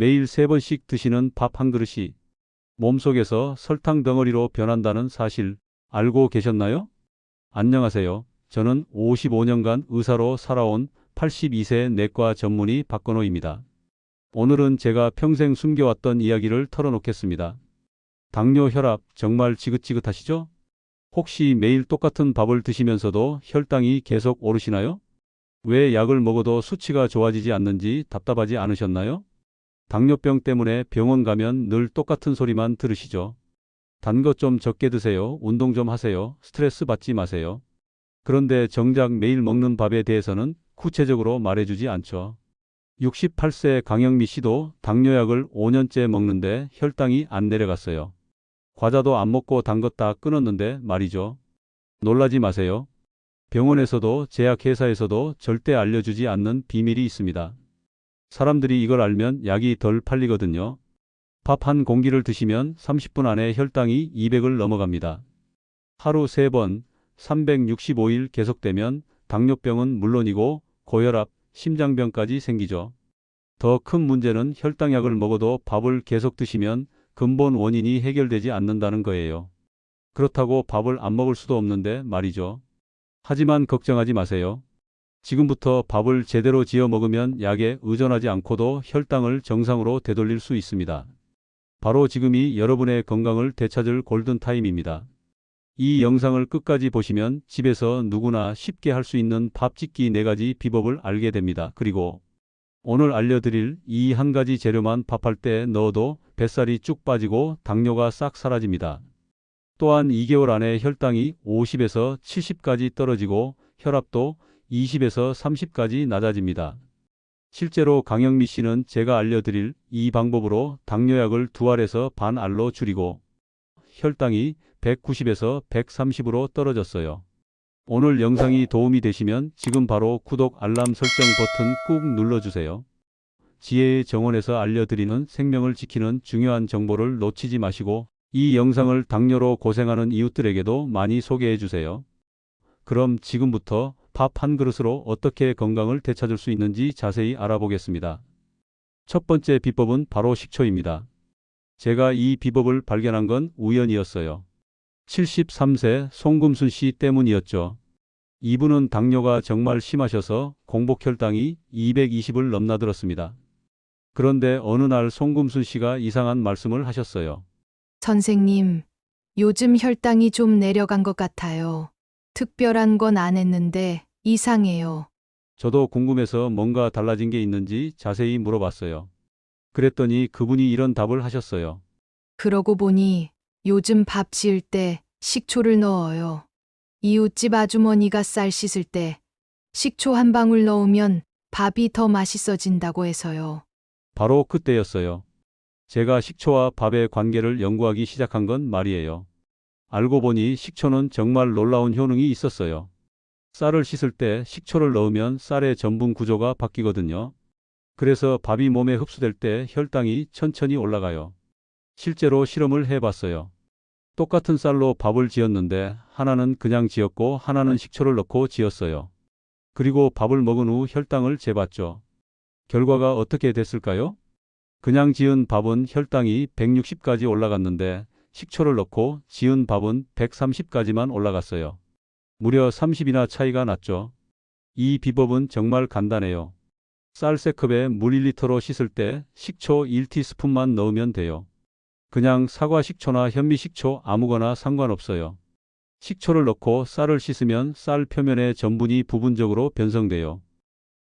매일 세 번씩 드시는 밥 한 그릇이 몸속에서 설탕 덩어리로 변한다는 사실 알고 계셨나요? 안녕하세요. 저는 55년간 의사로 살아온 82세 내과 전문의 박건호입니다. 오늘은 제가 평생 숨겨왔던 이야기를 털어놓겠습니다. 당뇨 혈압 정말 지긋지긋하시죠? 혹시 매일 똑같은 밥을 드시면서도 혈당이 계속 오르시나요? 왜 약을 먹어도 수치가 좋아지지 않는지 답답하지 않으셨나요? 당뇨병 때문에 병원 가면 늘 똑같은 소리만 들으시죠. 단 것 좀 적게 드세요. 운동 좀 하세요. 스트레스 받지 마세요. 그런데 정작 매일 먹는 밥에 대해서는 구체적으로 말해주지 않죠. 68세 강영미 씨도 당뇨약을 5년째 먹는데 혈당이 안 내려갔어요. 과자도 안 먹고 단 것 다 끊었는데 말이죠. 놀라지 마세요. 병원에서도 제약회사에서도 절대 알려주지 않는 비밀이 있습니다. 사람들이 이걸 알면 약이 덜 팔리거든요. 밥 한 공기를 드시면 30분 안에 혈당이 200을 넘어갑니다. 하루 3번, 365일 계속되면 당뇨병은 물론이고 고혈압, 심장병까지 생기죠. 더 큰 문제는 혈당약을 먹어도 밥을 계속 드시면 근본 원인이 해결되지 않는다는 거예요. 그렇다고 밥을 안 먹을 수도 없는데 말이죠. 하지만 걱정하지 마세요. 지금부터 밥을 제대로 지어 먹으면 약에 의존하지 않고도 혈당을 정상으로 되돌릴 수 있습니다. 바로 지금이 여러분의 건강을 되찾을 골든타임입니다. 이 영상을 끝까지 보시면 집에서 누구나 쉽게 할 수 있는 밥 짓기 4가지 비법을 알게 됩니다. 그리고 오늘 알려드릴 이 한 가지 재료만 밥할 때 넣어도 뱃살이 쭉 빠지고 당뇨가 싹 사라집니다. 또한 2개월 안에 혈당이 50에서 70까지 떨어지고 혈압도 20에서 30까지 낮아집니다. 실제로 강영미 씨는 제가 알려드릴 이 방법으로 당뇨약을 두 알에서 반 알로 줄이고 혈당이 190에서 130으로 떨어졌어요. 오늘 영상이 도움이 되시면 지금 바로 구독 알람 설정 버튼 꾹 눌러주세요. 지혜의 정원에서 알려드리는 생명을 지키는 중요한 정보를 놓치지 마시고 이 영상을 당뇨로 고생하는 이웃들에게도 많이 소개해 주세요. 그럼 지금부터 밥 한 그릇으로 어떻게 건강을 되찾을 수 있는지 자세히 알아보겠습니다. 첫 번째 비법은 바로 식초입니다. 제가 이 비법을 발견한 건 우연이었어요. 73세 송금순 씨 때문이었죠. 이분은 당뇨가 정말 심하셔서 공복 혈당이 220을 넘나들었습니다. 그런데 어느 날 송금순 씨가 이상한 말씀을 하셨어요. 선생님, 요즘 혈당이 좀 내려간 것 같아요. 특별한 건 안 했는데 이상해요. 저도 궁금해서 뭔가 달라진 게 있는지 자세히 물어봤어요. 그랬더니 그분이 이런 답을 하셨어요. 그러고 보니 요즘 밥 지을 때 식초를 넣어요. 이웃집 아주머니가 쌀 씻을 때 식초 한 방울 넣으면 밥이 더 맛있어진다고 해서요. 바로 그때였어요. 제가 식초와 밥의 관계를 연구하기 시작한 건 말이에요. 알고 보니 식초는 정말 놀라운 효능이 있었어요. 쌀을 씻을 때 식초를 넣으면 쌀의 전분 구조가 바뀌거든요. 그래서 밥이 몸에 흡수될 때 혈당이 천천히 올라가요. 실제로 실험을 해봤어요. 똑같은 쌀로 밥을 지었는데 하나는 그냥 지었고 하나는 식초를 넣고 지었어요. 그리고 밥을 먹은 후 혈당을 재봤죠. 결과가 어떻게 됐을까요? 그냥 지은 밥은 혈당이 160까지 올라갔는데 식초를 넣고 지은 밥은 130까지만 올라갔어요. 무려 30이나 차이가 났죠. 이 비법은 정말 간단해요. 쌀 3컵에 물 1리터로 씻을 때 식초 1티스푼만 넣으면 돼요. 그냥 사과 식초나 현미 식초 아무거나 상관없어요. 식초를 넣고 쌀을 씻으면 쌀 표면의 전분이 부분적으로 변성돼요.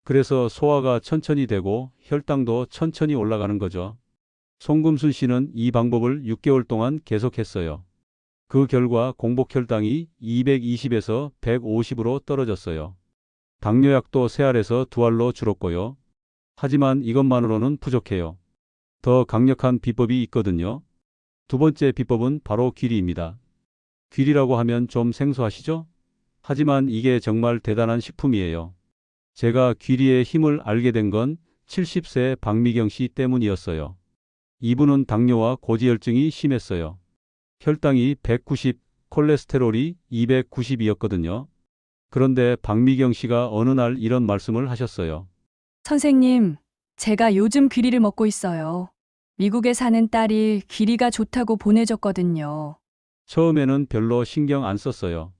그래서 소화가 천천히 되고 혈당도 천천히 올라가는 거죠. 송금순 씨는 이 방법을 6개월 동안 계속했어요. 그 결과 공복 혈당이 220에서 150으로 떨어졌어요. 당뇨약도 세 알에서 두 알로 줄었고요. 하지만 이것만으로는 부족해요. 더 강력한 비법이 있거든요. 두 번째 비법은 바로 귀리입니다. 귀리라고 하면 좀 생소하시죠? 하지만 이게 정말 대단한 식품이에요. 제가 귀리의 힘을 알게 된 건 70세 박미경 씨 때문이었어요. 이분은 당뇨와 고지혈증이 심했어요. 혈당이 190, 콜레스테롤이 290이었거든요. 그런데 박미경 씨가 어느 날 이런 말씀을 하셨어요. 선생님, 제가 요즘 귀리를 먹고 있어요. 미국에 사는 딸이 귀리가 좋다고 보내줬거든요. 처음에는 별로 신경 안 썼어요.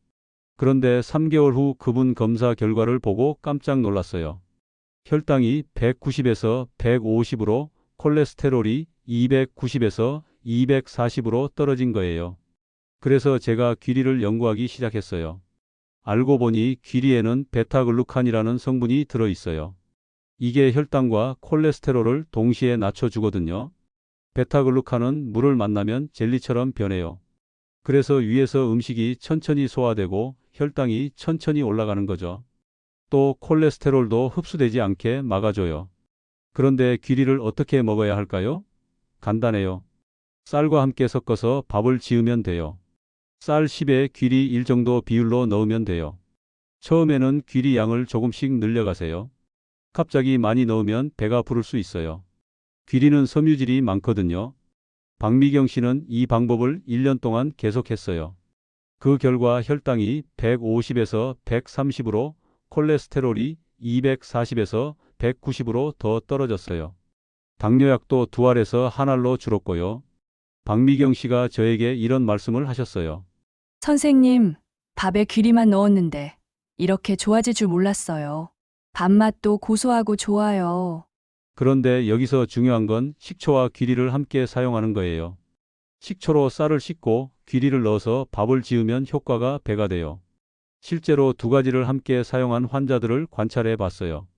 그런데 3개월 후 그분 검사 결과를 보고 깜짝 놀랐어요. 혈당이 190에서 150으로 콜레스테롤이 290에서 240으로 떨어진 거예요. 그래서 제가 귀리를 연구하기 시작했어요. 알고 보니 귀리에는 베타글루칸이라는 성분이 들어 있어요. 이게 혈당과 콜레스테롤을 동시에 낮춰주거든요. 베타글루칸은 물을 만나면 젤리처럼 변해요. 그래서 위에서 음식이 천천히 소화되고 혈당이 천천히 올라가는 거죠. 또 콜레스테롤도 흡수되지 않게 막아줘요. 그런데 귀리를 어떻게 먹어야 할까요? 간단해요. 쌀과 함께 섞어서 밥을 지으면 돼요. 쌀 10에 귀리 1 정도 비율로 넣으면 돼요. 처음에는 귀리 양을 조금씩 늘려가세요. 갑자기 많이 넣으면 배가 부를 수 있어요. 귀리는 섬유질이 많거든요. 박미경 씨는 이 방법을 1년 동안 계속했어요. 그 결과 혈당이 150에서 130으로 콜레스테롤이 240에서 190으로 더 떨어졌어요. 당뇨약도 두 알에서 한 알로 줄었고요. 박미경 씨가 저에게 이런 말씀을 하셨어요. 선생님, 밥에 귀리만 넣었는데 이렇게 좋아질 줄 몰랐어요. 밥맛도 고소하고 좋아요. 그런데 여기서 중요한 건 식초와 귀리를 함께 사용하는 거예요. 식초로 쌀을 씻고 귀리를 넣어서 밥을 지으면 효과가 배가 돼요. 실제로 두 가지를 함께 사용한 환자들을 관찰해 봤어요.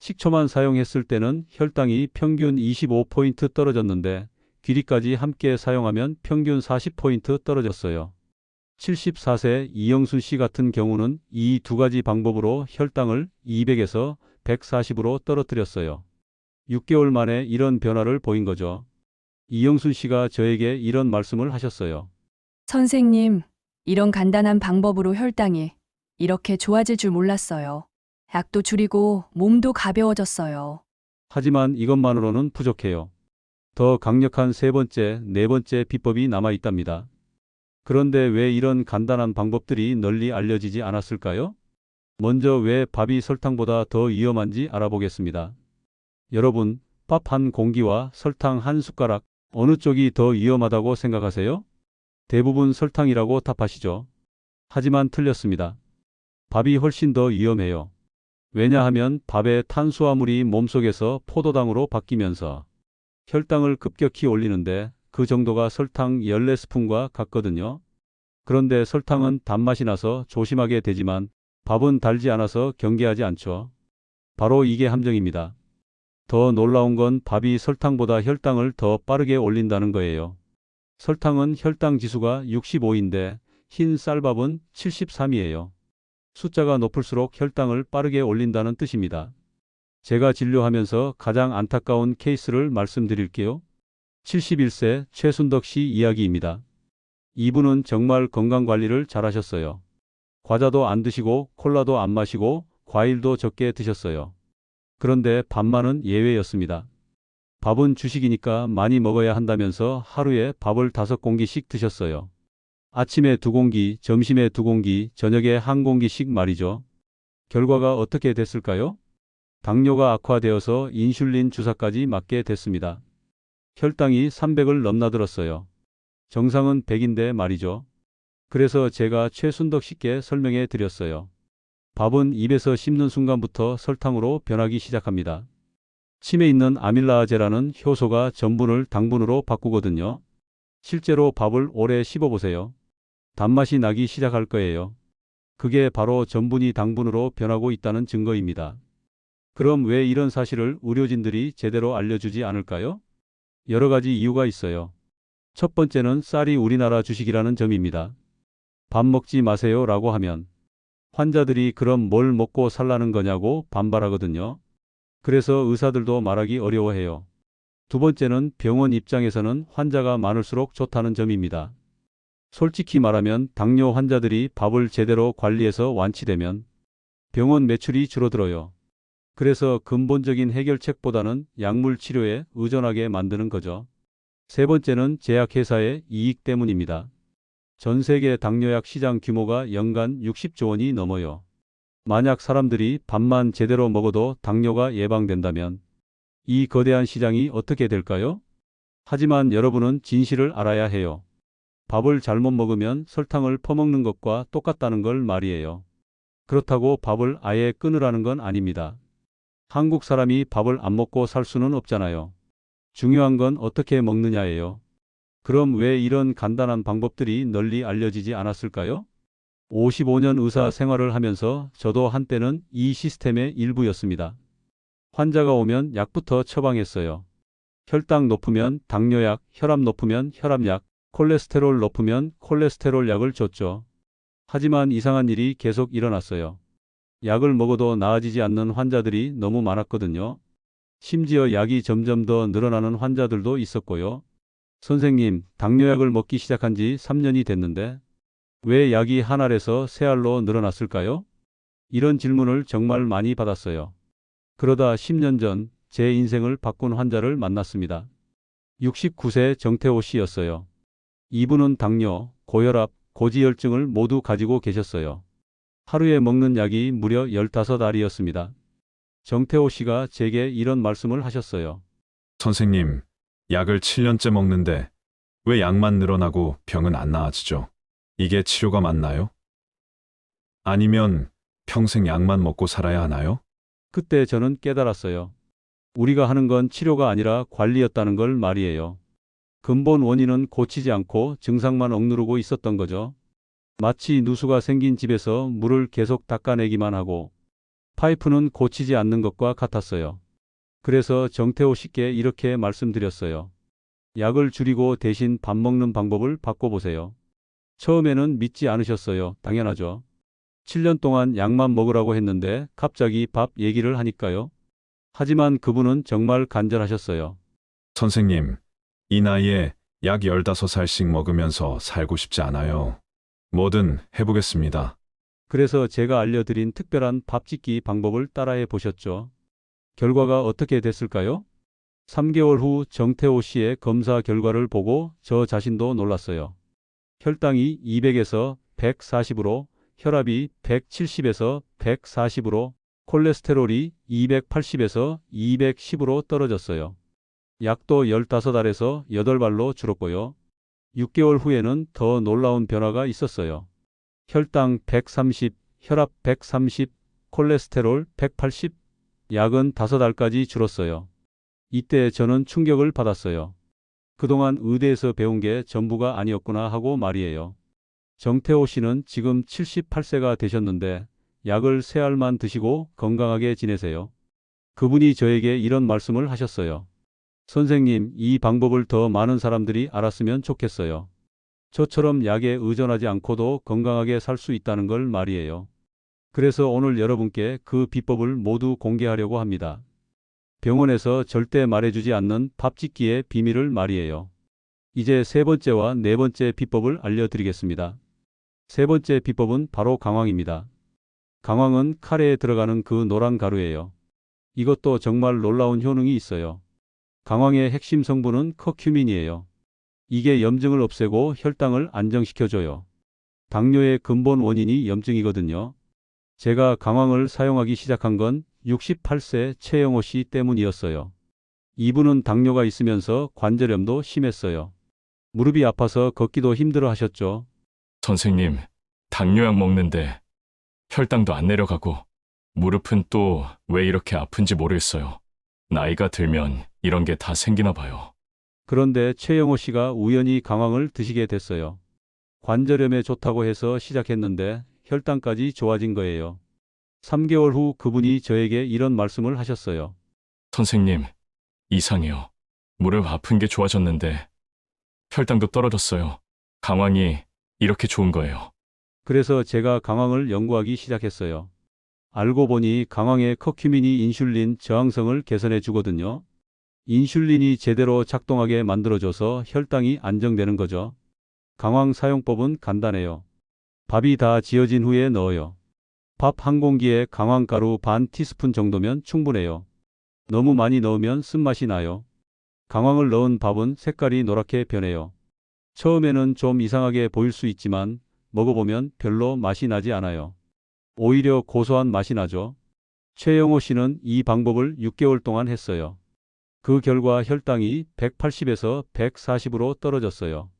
식초만 사용했을 때는 혈당이 평균 25포인트 떨어졌는데 귀리까지 함께 사용하면 평균 40포인트 떨어졌어요. 74세 이영순 씨 같은 경우는 이 두 가지 방법으로 혈당을 200에서 140으로 떨어뜨렸어요. 6개월 만에 이런 변화를 보인 거죠. 이영순 씨가 저에게 이런 말씀을 하셨어요. 선생님, 이런 간단한 방법으로 혈당이 이렇게 좋아질 줄 몰랐어요. 약도 줄이고 몸도 가벼워졌어요. 하지만 이것만으로는 부족해요. 더 강력한 세 번째, 네 번째 비법이 남아 있답니다. 그런데 왜 이런 간단한 방법들이 널리 알려지지 않았을까요? 먼저 왜 밥이 설탕보다 더 위험한지 알아보겠습니다. 여러분, 밥 한 공기와 설탕 한 숟가락, 어느 쪽이 더 위험하다고 생각하세요? 대부분 설탕이라고 답하시죠. 하지만 틀렸습니다. 밥이 훨씬 더 위험해요. 왜냐하면 밥의 탄수화물이 몸속에서 포도당으로 바뀌면서 혈당을 급격히 올리는데 그 정도가 설탕 14스푼과 같거든요. 그런데 설탕은 단맛이 나서 조심하게 되지만 밥은 달지 않아서 경계하지 않죠. 바로 이게 함정입니다. 더 놀라운 건 밥이 설탕보다 혈당을 더 빠르게 올린다는 거예요. 설탕은 혈당 지수가 65인데 흰 쌀밥은 73이에요. 숫자가 높을수록 혈당을 빠르게 올린다는 뜻입니다. 제가 진료하면서 가장 안타까운 케이스를 말씀드릴게요. 71세 최순덕 씨 이야기입니다. 이분은 정말 건강 관리를 잘하셨어요. 과자도 안 드시고 콜라도 안 마시고 과일도 적게 드셨어요. 그런데 밥만은 예외였습니다. 밥은 주식이니까 많이 먹어야 한다면서 하루에 밥을 다섯 공기씩 드셨어요. 아침에 두 공기, 점심에 두 공기, 저녁에 한 공기씩 말이죠. 결과가 어떻게 됐을까요? 당뇨가 악화되어서 인슐린 주사까지 맞게 됐습니다. 혈당이 300을 넘나들었어요. 정상은 100인데 말이죠. 그래서 제가 최순덕 씨께 설명해 드렸어요. 밥은 입에서 씹는 순간부터 설탕으로 변하기 시작합니다. 침에 있는 아밀라아제라는 효소가 전분을 당분으로 바꾸거든요. 실제로 밥을 오래 씹어보세요. 단맛이 나기 시작할 거예요. 그게 바로 전분이 당분으로 변하고 있다는 증거입니다. 그럼 왜 이런 사실을 의료진들이 제대로 알려주지 않을까요? 여러 가지 이유가 있어요. 첫 번째는 쌀이 우리나라 주식이라는 점입니다. 밥 먹지 마세요 라고 하면 환자들이 그럼 뭘 먹고 살라는 거냐고 반발하거든요. 그래서 의사들도 말하기 어려워해요. 두 번째는 병원 입장에서는 환자가 많을수록 좋다는 점입니다. 솔직히 말하면 당뇨 환자들이 밥을 제대로 관리해서 완치되면 병원 매출이 줄어들어요. 그래서 근본적인 해결책보다는 약물 치료에 의존하게 만드는 거죠. 세 번째는 제약회사의 이익 때문입니다. 전 세계 당뇨약 시장 규모가 연간 60조 원이 넘어요. 만약 사람들이 밥만 제대로 먹어도 당뇨가 예방된다면 이 거대한 시장이 어떻게 될까요? 하지만 여러분은 진실을 알아야 해요. 밥을 잘못 먹으면 설탕을 퍼먹는 것과 똑같다는 걸 말이에요. 그렇다고 밥을 아예 끊으라는 건 아닙니다. 한국 사람이 밥을 안 먹고 살 수는 없잖아요. 중요한 건 어떻게 먹느냐예요. 그럼 왜 이런 간단한 방법들이 널리 알려지지 않았을까요? 55년 의사 생활을 하면서 저도 한때는 이 시스템의 일부였습니다. 환자가 오면 약부터 처방했어요. 혈당 높으면 당뇨약, 혈압 높으면 혈압약, 콜레스테롤 높으면 콜레스테롤 약을 줬죠. 하지만 이상한 일이 계속 일어났어요. 약을 먹어도 나아지지 않는 환자들이 너무 많았거든요. 심지어 약이 점점 더 늘어나는 환자들도 있었고요. 선생님, 당뇨약을 먹기 시작한 지 3년이 됐는데 왜 약이 한 알에서 세 알로 늘어났을까요? 이런 질문을 정말 많이 받았어요. 그러다 10년 전 제 인생을 바꾼 환자를 만났습니다. 69세 정태호 씨였어요. 이분은 당뇨, 고혈압, 고지혈증을 모두 가지고 계셨어요. 하루에 먹는 약이 무려 15알이었습니다. 정태호 씨가 제게 이런 말씀을 하셨어요. 선생님, 약을 7년째 먹는데 왜 약만 늘어나고 병은 안 나아지죠? 이게 치료가 맞나요? 아니면 평생 약만 먹고 살아야 하나요? 그때 저는 깨달았어요. 우리가 하는 건 치료가 아니라 관리였다는 걸 말이에요. 근본 원인은 고치지 않고 증상만 억누르고 있었던 거죠. 마치 누수가 생긴 집에서 물을 계속 닦아내기만 하고 파이프는 고치지 않는 것과 같았어요. 그래서 정태호 씨께 이렇게 말씀드렸어요. 약을 줄이고 대신 밥 먹는 방법을 바꿔보세요. 처음에는 믿지 않으셨어요. 당연하죠. 7년 동안 약만 먹으라고 했는데 갑자기 밥 얘기를 하니까요. 하지만 그분은 정말 간절하셨어요. 선생님, 이 나이에 약 15살씩 먹으면서 살고 싶지 않아요. 뭐든 해보겠습니다. 그래서 제가 알려드린 특별한 밥 짓기 방법을 따라해 보셨죠. 결과가 어떻게 됐을까요? 3개월 후 정태호 씨의 검사 결과를 보고 저 자신도 놀랐어요. 혈당이 200에서 140으로, 혈압이 170에서 140으로, 콜레스테롤이 280에서 210으로 떨어졌어요. 약도 15알에서 8발로 줄었고요. 6개월 후에는 더 놀라운 변화가 있었어요. 혈당 130, 혈압 130, 콜레스테롤 180, 약은 5알까지 줄었어요. 이때 저는 충격을 받았어요. 그동안 의대에서 배운 게 전부가 아니었구나 하고 말이에요. 정태호 씨는 지금 78세가 되셨는데 약을 세 알만 드시고 건강하게 지내세요. 그분이 저에게 이런 말씀을 하셨어요. 선생님, 이 방법을 더 많은 사람들이 알았으면 좋겠어요. 저처럼 약에 의존하지 않고도 건강하게 살 수 있다는 걸 말이에요. 그래서 오늘 여러분께 그 비법을 모두 공개하려고 합니다. 병원에서 절대 말해주지 않는 밥 짓기의 비밀을 말이에요. 이제 세 번째와 네 번째 비법을 알려드리겠습니다. 세 번째 비법은 바로 강황입니다. 강황은 카레에 들어가는 그 노란 가루예요. 이것도 정말 놀라운 효능이 있어요. 강황의 핵심 성분은 커큐민이에요. 이게 염증을 없애고 혈당을 안정시켜줘요. 당뇨의 근본 원인이 염증이거든요. 제가 강황을 사용하기 시작한 건 68세 최영호 씨 때문이었어요. 이분은 당뇨가 있으면서 관절염도 심했어요. 무릎이 아파서 걷기도 힘들어 하셨죠. 선생님, 당뇨약 먹는데 혈당도 안 내려가고 무릎은 또 왜 이렇게 아픈지 모르겠어요. 나이가 들면 이런 게 다 생기나 봐요. 그런데 최영호 씨가 우연히 강황을 드시게 됐어요. 관절염에 좋다고 해서 시작했는데 혈당까지 좋아진 거예요. 3개월 후 그분이 저에게 이런 말씀을 하셨어요. 선생님, 이상해요. 무릎 아픈 게 좋아졌는데 혈당도 떨어졌어요. 강황이 이렇게 좋은 거예요. 그래서 제가 강황을 연구하기 시작했어요. 알고 보니 강황의 커큐민이 인슐린 저항성을 개선해 주거든요. 인슐린이 제대로 작동하게 만들어줘서 혈당이 안정되는 거죠. 강황 사용법은 간단해요. 밥이 다 지어진 후에 넣어요. 밥 한 공기에 강황가루 반 티스푼 정도면 충분해요. 너무 많이 넣으면 쓴맛이 나요. 강황을 넣은 밥은 색깔이 노랗게 변해요. 처음에는 좀 이상하게 보일 수 있지만 먹어보면 별로 맛이 나지 않아요. 오히려 고소한 맛이 나죠. 최영호 씨는 이 방법을 6개월 동안 했어요. 그 결과 혈당이 180에서 140으로 떨어졌어요.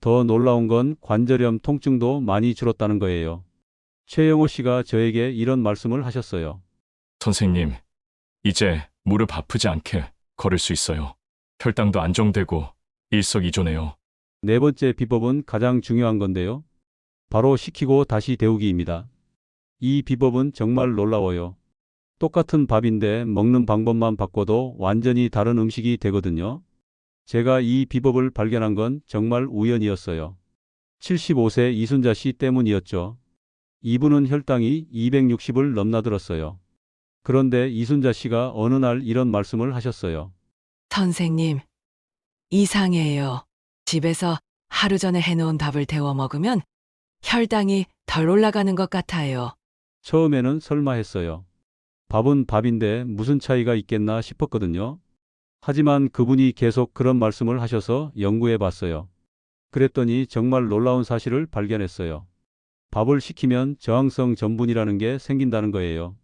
더 놀라운 건 관절염 통증도 많이 줄었다는 거예요. 최영호 씨가 저에게 이런 말씀을 하셨어요. 선생님, 이제 무릎 아프지 않게 걸을 수 있어요. 혈당도 안정되고 일석이조네요. 네 번째 비법은 가장 중요한 건데요. 바로 식히고 다시 데우기입니다. 이 비법은 정말 놀라워요. 똑같은 밥인데 먹는 방법만 바꿔도 완전히 다른 음식이 되거든요. 제가 이 비법을 발견한 건 정말 우연이었어요. 75세 이순자 씨 때문이었죠. 이분은 혈당이 260을 넘나들었어요. 그런데 이순자 씨가 어느 날 이런 말씀을 하셨어요. 선생님, 이상해요. 집에서 하루 전에 해놓은 밥을 데워 먹으면 혈당이 덜 올라가는 것 같아요. 처음에는 설마 했어요. 밥은 밥인데 무슨 차이가 있겠나 싶었거든요. 하지만 그분이 계속 그런 말씀을 하셔서 연구해 봤어요. 그랬더니 정말 놀라운 사실을 발견했어요. 밥을 식히면 저항성 전분이라는 게 생긴다는 거예요.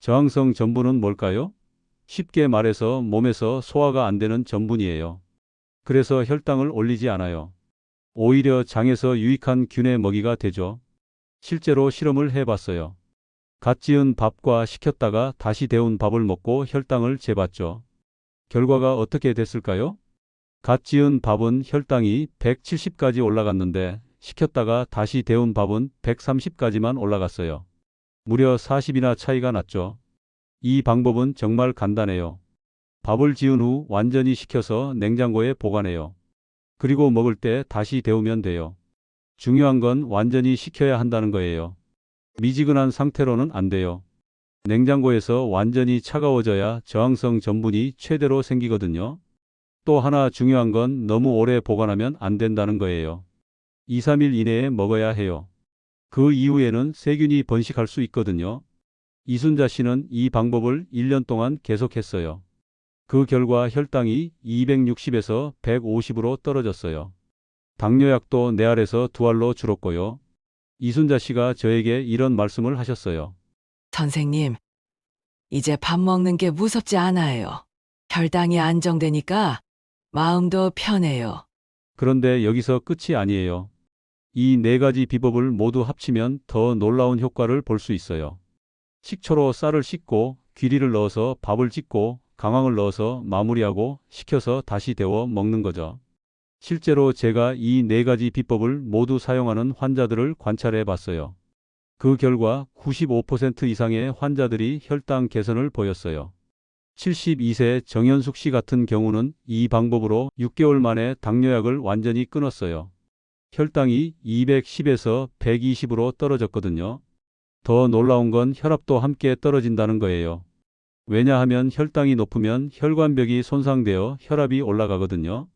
저항성 전분은 뭘까요? 쉽게 말해서 몸에서 소화가 안 되는 전분이에요. 그래서 혈당을 올리지 않아요. 오히려 장에서 유익한 균의 먹이가 되죠. 실제로 실험을 해봤어요. 갓 지은 밥과 식혔다가 다시 데운 밥을 먹고 혈당을 재봤죠. 결과가 어떻게 됐을까요? 갓 지은 밥은 혈당이 170까지 올라갔는데 식혔다가 다시 데운 밥은 130까지만 올라갔어요. 무려 40이나 차이가 났죠. 이 방법은 정말 간단해요. 밥을 지은 후 완전히 식혀서 냉장고에 보관해요. 그리고 먹을 때 다시 데우면 돼요. 중요한 건 완전히 식혀야 한다는 거예요. 미지근한 상태로는 안 돼요. 냉장고에서 완전히 차가워져야 저항성 전분이 최대로 생기거든요. 또 하나 중요한 건 너무 오래 보관하면 안 된다는 거예요. 2, 3일 이내에 먹어야 해요. 그 이후에는 세균이 번식할 수 있거든요. 이순자 씨는 이 방법을 1년 동안 계속했어요. 그 결과 혈당이 260에서 150으로 떨어졌어요. 당뇨약도 네 알에서 두 알로 줄었고요. 이순자 씨가 저에게 이런 말씀을 하셨어요. 선생님, 이제 밥 먹는 게 무섭지 않아요. 혈당이 안정되니까 마음도 편해요. 그런데 여기서 끝이 아니에요. 이 네 가지 비법을 모두 합치면 더 놀라운 효과를 볼 수 있어요. 식초로 쌀을 씻고 귀리를 넣어서 밥을 짓고 강황을 넣어서 마무리하고 식혀서 다시 데워 먹는 거죠. 실제로 제가 이 네 가지 비법을 모두 사용하는 환자들을 관찰해 봤어요. 그 결과 95% 이상의 환자들이 혈당 개선을 보였어요. 72세 정현숙 씨 같은 경우는 이 방법으로 6개월 만에 당뇨약을 완전히 끊었어요. 혈당이 210에서 120으로 떨어졌거든요. 더 놀라운 건 혈압도 함께 떨어진다는 거예요. 왜냐하면 혈당이 높으면 혈관벽이 손상되어 혈압이 올라가거든요.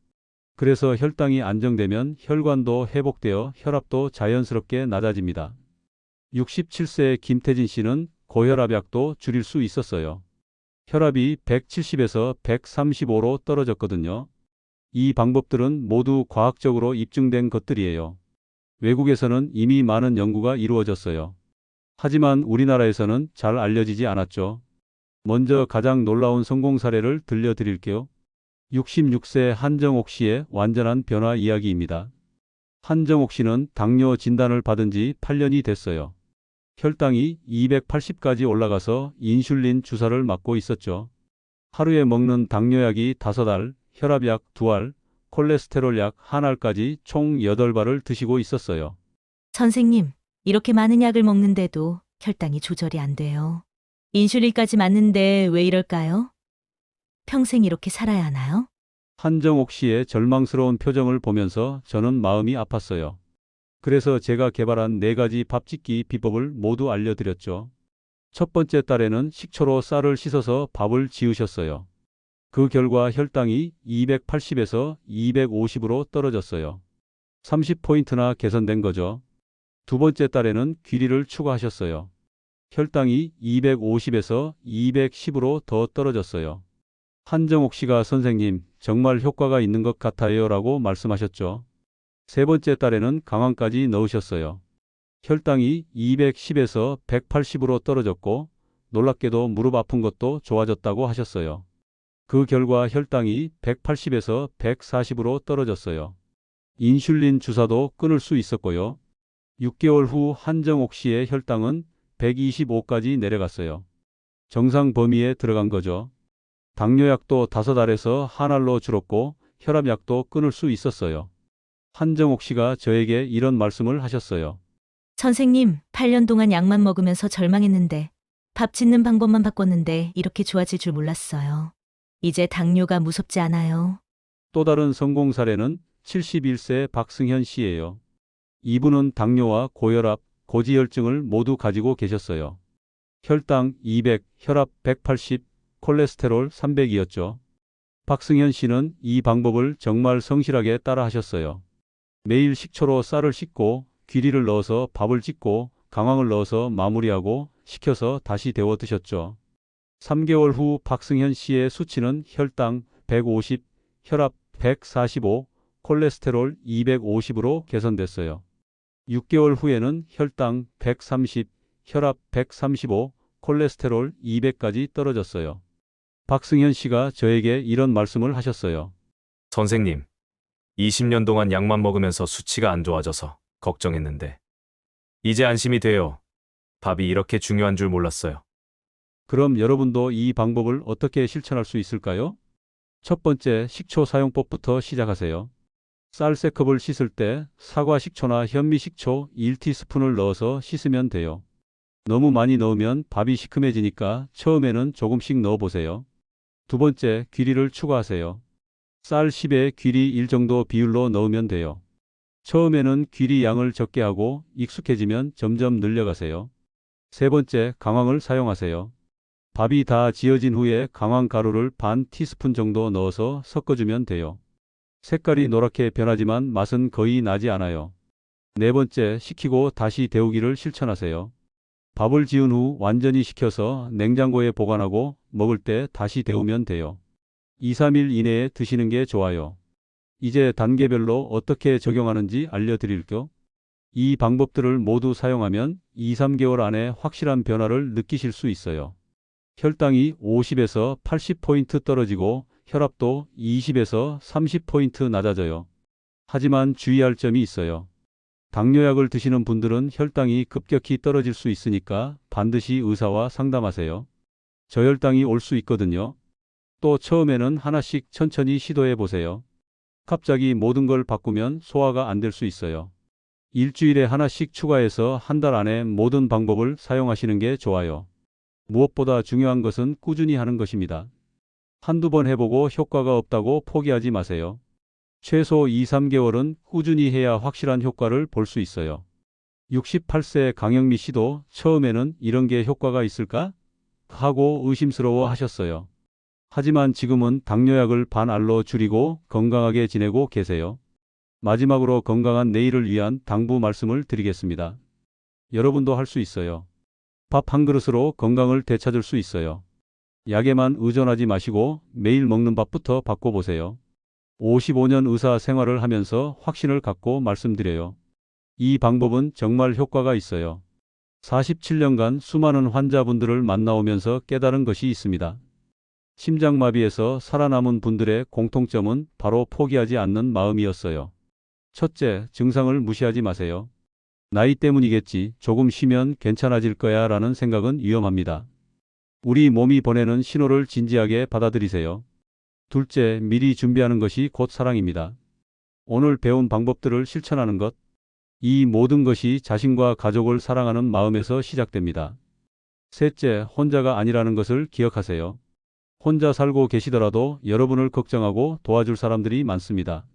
그래서 혈당이 안정되면 혈관도 회복되어 혈압도 자연스럽게 낮아집니다. 67세 김태진 씨는 고혈압약도 줄일 수 있었어요. 혈압이 170에서 135로 떨어졌거든요. 이 방법들은 모두 과학적으로 입증된 것들이에요. 외국에서는 이미 많은 연구가 이루어졌어요. 하지만 우리나라에서는 잘 알려지지 않았죠. 먼저 가장 놀라운 성공 사례를 들려드릴게요. 66세 한정옥 씨의 완전한 변화 이야기입니다. 한정옥 씨는 당뇨 진단을 받은 지 8년이 됐어요. 혈당이 280까지 올라가서 인슐린 주사를 맞고 있었죠. 하루에 먹는 당뇨약이 5알, 혈압약 2알, 콜레스테롤약 1알까지 총 8발을 드시고 있었어요. 선생님, 이렇게 많은 약을 먹는데도 혈당이 조절이 안 돼요. 인슐린까지 맞는데 왜 이럴까요? 평생 이렇게 살아야 하나요? 한정옥 씨의 절망스러운 표정을 보면서 저는 마음이 아팠어요. 그래서 제가 개발한 네 가지 밥 짓기 비법을 모두 알려드렸죠. 첫 번째 딸에는 식초로 쌀을 씻어서 밥을 지으셨어요. 그 결과 혈당이 280에서 250으로 떨어졌어요. 30포인트나 개선된 거죠. 두 번째 딸에는 귀리를 추가하셨어요. 혈당이 250에서 210으로 더 떨어졌어요. 한정옥 씨가 선생님, 정말 효과가 있는 것 같아요 라고 말씀하셨죠. 세 번째 딸에는 강황까지 넣으셨어요. 혈당이 210에서 180으로 떨어졌고, 놀랍게도 무릎 아픈 것도 좋아졌다고 하셨어요. 그 결과 혈당이 180에서 140으로 떨어졌어요. 인슐린 주사도 끊을 수 있었고요. 6개월 후 한정옥 씨의 혈당은 125까지 내려갔어요. 정상 범위에 들어간 거죠. 당뇨약도 5알에서 한 알로 줄었고 혈압약도 끊을 수 있었어요. 한정옥 씨가 저에게 이런 말씀을 하셨어요. 선생님, 8년 동안 약만 먹으면서 절망했는데 밥 짓는 방법만 바꿨는데 이렇게 좋아질 줄 몰랐어요. 이제 당뇨가 무섭지 않아요. 또 다른 성공 사례는 71세 박승현 씨예요. 이분은 당뇨와 고혈압, 고지혈증을 모두 가지고 계셨어요. 혈당 200, 혈압 180, 콜레스테롤 300이었죠. 박승현 씨는 이 방법을 정말 성실하게 따라 하셨어요. 매일 식초로 쌀을 씻고 귀리를 넣어서 밥을 짓고 강황을 넣어서 마무리하고 식혀서 다시 데워 드셨죠. 3개월 후 박승현 씨의 수치는 혈당 150, 혈압 145, 콜레스테롤 250으로 개선됐어요. 6개월 후에는 혈당 130, 혈압 135, 콜레스테롤 200까지 떨어졌어요. 박승현 씨가 저에게 이런 말씀을 하셨어요. 선생님, 20년 동안 약만 먹으면서 수치가 안 좋아져서 걱정했는데, 이제 안심이 돼요. 밥이 이렇게 중요한 줄 몰랐어요. 그럼 여러분도 이 방법을 어떻게 실천할 수 있을까요? 첫 번째, 식초 사용법부터 시작하세요. 쌀세 컵을 씻을 때 사과 식초나 현미 식초 1티스푼을 넣어서 씻으면 돼요. 너무 많이 넣으면 밥이 시큼해지니까 처음에는 조금씩 넣어 보세요. 두 번째, 귀리를 추가하세요. 쌀 10에 귀리 1 정도 비율로 넣으면 돼요. 처음에는 귀리 양을 적게 하고 익숙해지면 점점 늘려가세요. 세 번째, 강황을 사용하세요. 밥이 다 지어진 후에 강황 가루를 반 티스푼 정도 넣어서 섞어주면 돼요. 색깔이 노랗게 변하지만 맛은 거의 나지 않아요. 네 번째, 식히고 다시 데우기를 실천하세요. 밥을 지은 후 완전히 식혀서 냉장고에 보관하고 먹을 때 다시 데우면 돼요. 2, 3일 이내에 드시는 게 좋아요. 이제 단계별로 어떻게 적용하는지 알려드릴게요. 이 방법들을 모두 사용하면 2, 3개월 안에 확실한 변화를 느끼실 수 있어요. 혈당이 50에서 80포인트 떨어지고 혈압도 20에서 30포인트 낮아져요. 하지만 주의할 점이 있어요. 당뇨약을 드시는 분들은 혈당이 급격히 떨어질 수 있으니까 반드시 의사와 상담하세요. 저혈당이 올 수 있거든요. 또 처음에는 하나씩 천천히 시도해 보세요. 갑자기 모든 걸 바꾸면 소화가 안 될 수 있어요. 일주일에 하나씩 추가해서 한 달 안에 모든 방법을 사용하시는 게 좋아요. 무엇보다 중요한 것은 꾸준히 하는 것입니다. 한두 번 해보고 효과가 없다고 포기하지 마세요. 최소 2, 3개월은 꾸준히 해야 확실한 효과를 볼 수 있어요. 68세 강영미 씨도 처음에는 이런 게 효과가 있을까? 하고 의심스러워 하셨어요. 하지만 지금은 당뇨약을 반알로 줄이고 건강하게 지내고 계세요. 마지막으로 건강한 내일을 위한 당부 말씀을 드리겠습니다. 여러분도 할 수 있어요. 밥 한 그릇으로 건강을 되찾을 수 있어요. 약에만 의존하지 마시고 매일 먹는 밥부터 바꿔보세요. 55년 의사 생활을 하면서 확신을 갖고 말씀드려요. 이 방법은 정말 효과가 있어요. 47년간 수많은 환자분들을 만나오면서 깨달은 것이 있습니다. 심장마비에서 살아남은 분들의 공통점은 바로 포기하지 않는 마음이었어요. 첫째, 증상을 무시하지 마세요. 나이 때문이겠지. 조금 쉬면 괜찮아질 거야 라는 생각은 위험합니다. 우리 몸이 보내는 신호를 진지하게 받아들이세요. 둘째, 미리 준비하는 것이 곧 사랑입니다. 오늘 배운 방법들을 실천하는 것, 이 모든 것이 자신과 가족을 사랑하는 마음에서 시작됩니다. 셋째, 혼자가 아니라는 것을 기억하세요. 혼자 살고 계시더라도 여러분을 걱정하고 도와줄 사람들이 많습니다.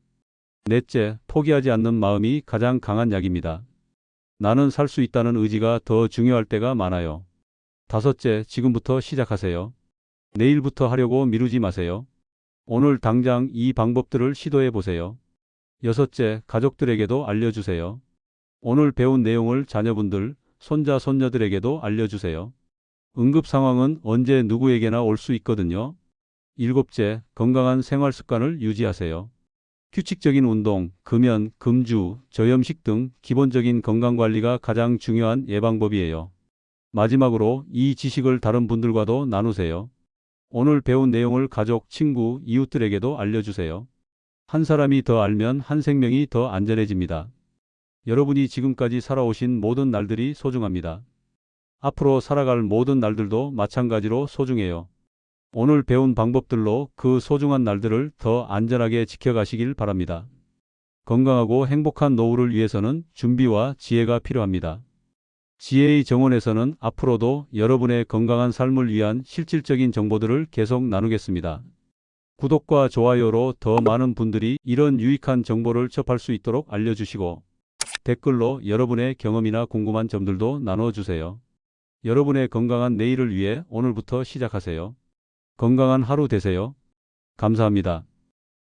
넷째, 포기하지 않는 마음이 가장 강한 약입니다. 나는 살 수 있다는 의지가 더 중요할 때가 많아요. 다섯째, 지금부터 시작하세요. 내일부터 하려고 미루지 마세요. 오늘 당장 이 방법들을 시도해 보세요. 여섯째, 가족들에게도 알려주세요. 오늘 배운 내용을 자녀분들, 손자, 손녀들에게도 알려주세요. 응급 상황은 언제 누구에게나 올 수 있거든요. 일곱째, 건강한 생활 습관을 유지하세요. 규칙적인 운동, 금연, 금주, 저염식 등 기본적인 건강관리가 가장 중요한 예방법이에요. 마지막으로 이 지식을 다른 분들과도 나누세요. 오늘 배운 내용을 가족, 친구, 이웃들에게도 알려주세요. 한 사람이 더 알면 한 생명이 더 안전해집니다. 여러분이 지금까지 살아오신 모든 날들이 소중합니다. 앞으로 살아갈 모든 날들도 마찬가지로 소중해요. 오늘 배운 방법들로 그 소중한 날들을 더 안전하게 지켜가시길 바랍니다. 건강하고 행복한 노후를 위해서는 준비와 지혜가 필요합니다. 지혜의 정원에서는 앞으로도 여러분의 건강한 삶을 위한 실질적인 정보들을 계속 나누겠습니다. 구독과 좋아요로 더 많은 분들이 이런 유익한 정보를 접할 수 있도록 알려주시고 댓글로 여러분의 경험이나 궁금한 점들도 나눠주세요. 여러분의 건강한 내일을 위해 오늘부터 시작하세요. 건강한 하루 되세요. 감사합니다.